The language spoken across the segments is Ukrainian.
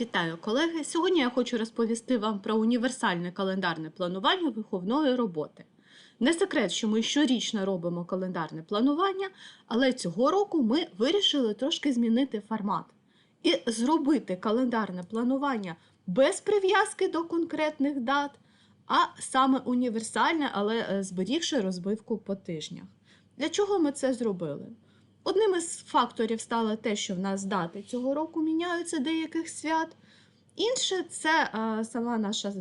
Вітаю, колеги! Сьогодні я хочу розповісти вам про універсальне календарне планування виховної роботи. Не секрет, що ми щорічно робимо календарне планування, але цього року ми вирішили трошки змінити формат і зробити календарне планування без прив'язки до конкретних дат, а саме універсальне, але е, зберігши розбивку по тижнях. Для чого ми це зробили? Одним із факторів стало те, що в нас дати цього року міняються деяких свят. Інше це е, сама наша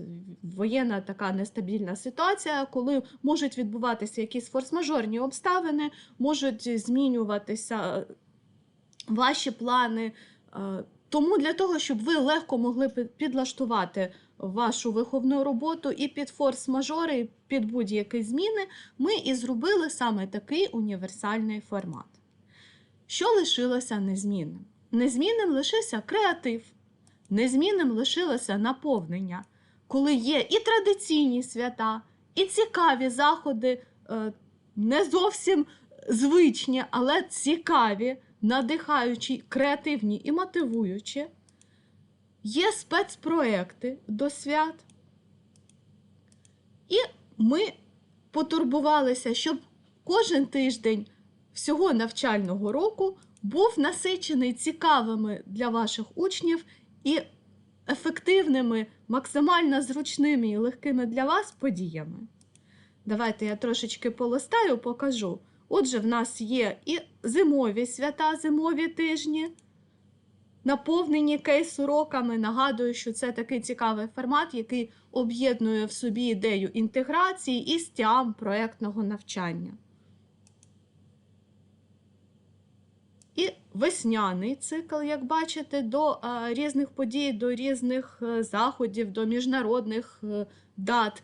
воєнна така нестабільна ситуація, коли можуть відбуватися якісь форс-мажорні обставини, можуть змінюватися ваші плани. Е, тому для того, щоб ви легко могли підлаштувати вашу виховну роботу і під форс-мажори, і під будь-які зміни, ми і зробили саме такий універсальний формат. Що лишилося незмінним? Незмінним лишився креатив, незмінним лишилося наповнення, коли є і традиційні свята, і цікаві заходи, е, не зовсім звичні, але цікаві, надихаючі, креативні і мотивуючі. Є спецпроекти до свят. І ми потурбувалися, щоб кожен тиждень всього навчального року був насичений цікавими для ваших учнів і ефективними, максимально зручними і легкими для вас подіями. Давайте я трошечки полистаю, покажу. Отже, в нас є і зимові свята, зимові тижні, наповнені кейс-уроками. Нагадую, що це такий цікавий формат, який об'єднує в собі ідею інтеграції і стям проєктного навчання. І весняний цикл, як бачите, до різних подій, до різних е, заходів, до міжнародних е, дат.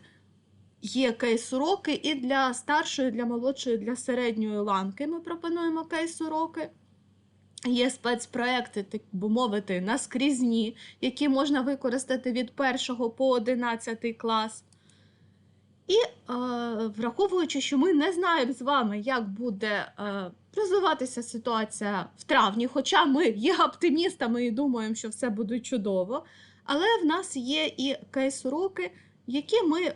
Є кейс-уроки і для старшої, для молодшої, для середньої ланки ми пропонуємо кейс-уроки. Є спецпроекти, так би мовити, наскрізні, які можна використати від 1 по 11 клас. І е, враховуючи, що ми не знаємо з вами, як буде е, розвиватися ситуація в травні, хоча ми є оптимістами і думаємо, що все буде чудово. Але в нас є і кейс-уроки, які ми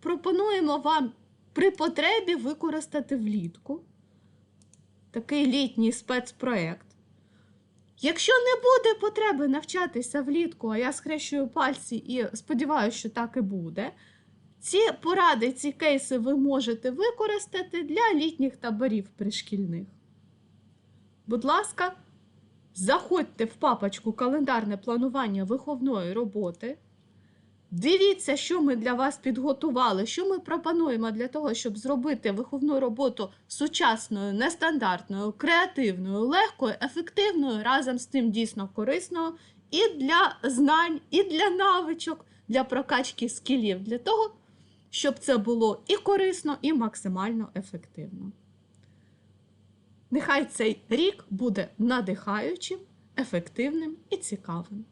пропонуємо вам при потребі використати влітку. Такий літній спецпроект. Якщо не буде потреби навчатися влітку, а я схрещую пальці і сподіваюся, що так і буде. Ці поради, ці кейси ви можете використати для літніх таборів пришкільних. Будь ласка, заходьте в папочку календарне планування виховної роботи. Дивіться, що ми для вас підготували, що ми пропонуємо для того, щоб зробити виховну роботу сучасною, нестандартною, креативною, легкою, ефективною, разом з тим дійсно корисною і для знань, і для навичок, для прокачки скілів, для того, щоб це було і корисно, і максимально ефективно. Нехай цей рік буде надихаючим, ефективним і цікавим.